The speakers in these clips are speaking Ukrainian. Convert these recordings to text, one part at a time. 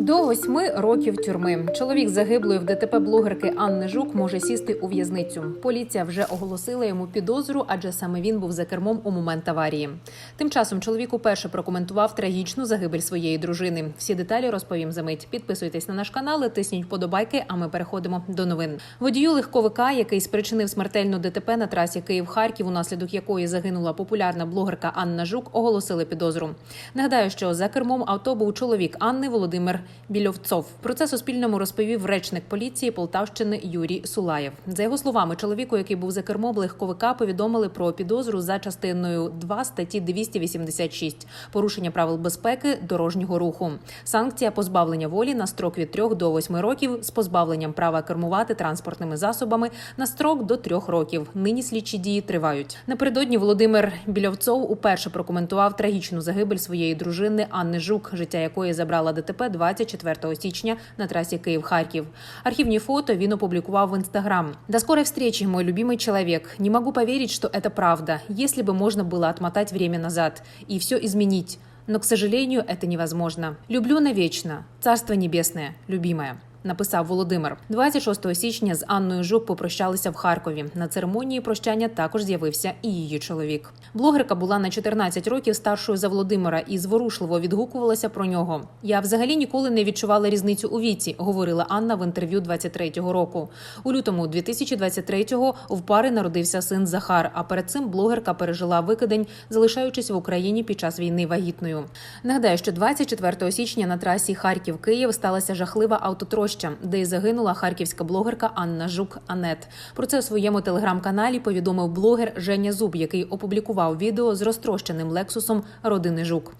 До восьми років тюрми чоловік загиблої в ДТП блогерки Анни Жук може сісти у в'язницю. Поліція вже оголосила йому підозру, адже саме він був за кермом у момент аварії. Тим часом чоловік уперше прокоментував трагічну загибель своєї дружини. Всі деталі розповім за мить. Підписуйтесь на наш канал, тисніть вподобайки. А ми переходимо до новин. Водію легковика, який спричинив смертельну ДТП на трасі Київ-Харків, унаслідок якої загинула популярна блогерка Анна Жук, оголосили підозру. Нагадаю, що за кермом авто був чоловік Анни Володимир Більовцов. Про це Суспільному розповів речник поліції Полтавщини Юрій Сулаєв. За його словами, чоловіку, який був за кермом легковика, повідомили про підозру за частиною 2 статті 286 – порушення правил безпеки дорожнього руху. Санкція позбавлення волі на строк від 3 до 8 років з позбавленням права кермувати транспортними засобами на строк до 3 років. Нині слідчі дії тривають. Напередодні Володимир Більовцов уперше прокоментував трагічну загибель своєї дружини Анни Жук, життя якої забрала ДТП 24 січня на трасі Київ-Харків. Архивні фото він опублікував в Инстаграм. До скорой встречи, мой любимый человек. Не могу поверить, что это правда. Если бы можно было отмотать время назад и все изменить. Но, к сожалению, это невозможно. Люблю навечно. Царство небесное, любимая. Написав Володимир 26 січня з Анною Жук попрощалися в Харкові. На церемонії прощання також з'явився і її чоловік. Блогерка була на 14 років старшою за Володимира і зворушливо відгукувалася про нього. Я взагалі ніколи не відчувала різницю у віці, говорила Анна в інтерв'ю 23-го року. У лютому 2023-го в пари народився син Захар. А перед цим блогерка пережила викидень, залишаючись в Україні під час війни вагітною. Нагадаю, що 24 січня на трасі Харків-Київ сталася жахлива автотроща, де й загинула харківська блогерка Анна Жук Анет. Про це у своєму телеграм-каналі повідомив блогер Женя Зуб, який опублікував відео з розтрощеним лексусом родини Жук.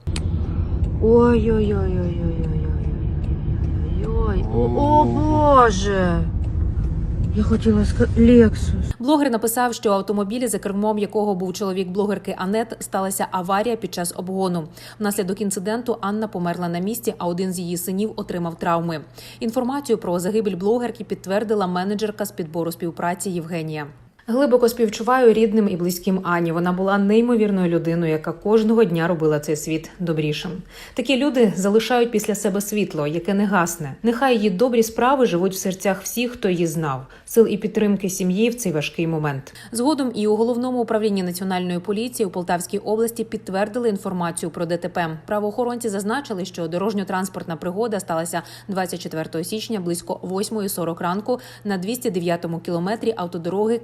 Ой-ой-ой-ой-ой-ой-ой. Я хотіла сказати Лексус. Блогер написав, що автомобілі, за кермом якого був чоловік блогерки Анет, сталася аварія під час обгону. Внаслідок інциденту Анна померла на місці, а один з її синів отримав травми. Інформацію про загибель блогерки підтвердила менеджерка з підбору співпраці Євгенія. Глибоко співчуваю рідним і близьким Ані. Вона була неймовірною людиною, яка кожного дня робила цей світ добрішим. Такі люди залишають після себе світло, яке не гасне. Нехай її добрі справи живуть в серцях всіх, хто її знав. Сил і підтримки сім'ї в цей важкий момент. Згодом і у головному управлінні національної поліції у Полтавській області підтвердили інформацію про ДТП. Правоохоронці зазначили, що дорожньо-транспортна пригода сталася 24 січня близько 8.40 ранку на 209-му кілометрі автодороги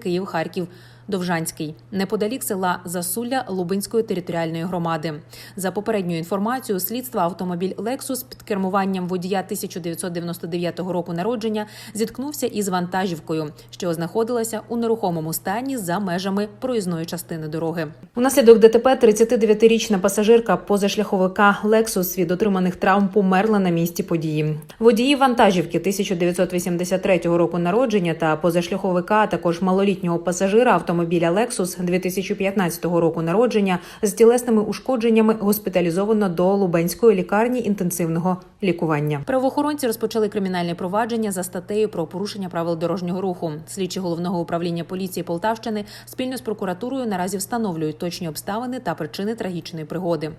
Київ-Харків. Довжанський неподалік села Засулля Лубинської територіальної громади. За попередньою інформацією слідства автомобіль Lexus під кермуванням водія 1999 року народження зіткнувся із вантажівкою, що знаходилася у нерухомому стані за межами проїзної частини дороги. Унаслідок ДТП 39-річна пасажирка позашляховика Lexus від отриманих травм померла на місці події. Водії вантажівки 1983 року народження та позашляховика, а також малолітнього пасажира автомобіля Lexus 2015 року народження з тілесними ушкодженнями госпіталізовано до Лубенської лікарні інтенсивного лікування. Правоохоронці розпочали кримінальне провадження за статтею про порушення правил дорожнього руху. Слідчі головного управління поліції Полтавщини спільно з прокуратурою наразі встановлюють точні обставини та причини трагічної пригоди.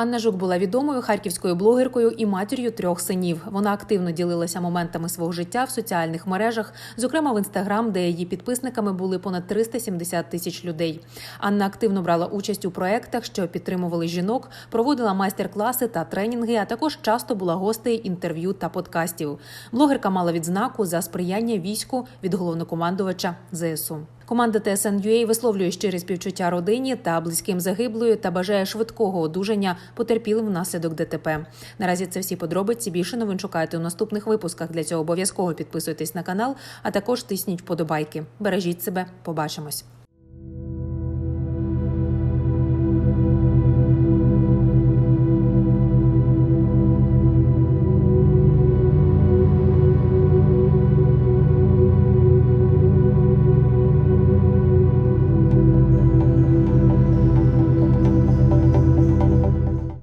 Анна Жук була відомою харківською блогеркою і матір'ю трьох синів. Вона активно ділилася моментами свого життя в соціальних мережах, зокрема в інстаграм, де її підписниками були понад 370 тисяч людей. Анна активно брала участь у проектах, що підтримували жінок, проводила майстер-класи та тренінги. А також часто була гостею інтерв'ю та подкастів. Блогерка мала відзнаку за сприяння війську від головнокомандувача ЗСУ. Команда TSN.UA висловлює щирі співчуття родині та близьким загиблої та бажає швидкого одужання потерпілим внаслідок ДТП. Наразі це всі подробиці. Більше новин шукайте у наступних випусках. Для цього обов'язково підписуйтесь на канал, а також тисніть вподобайки. Бережіть себе, побачимось.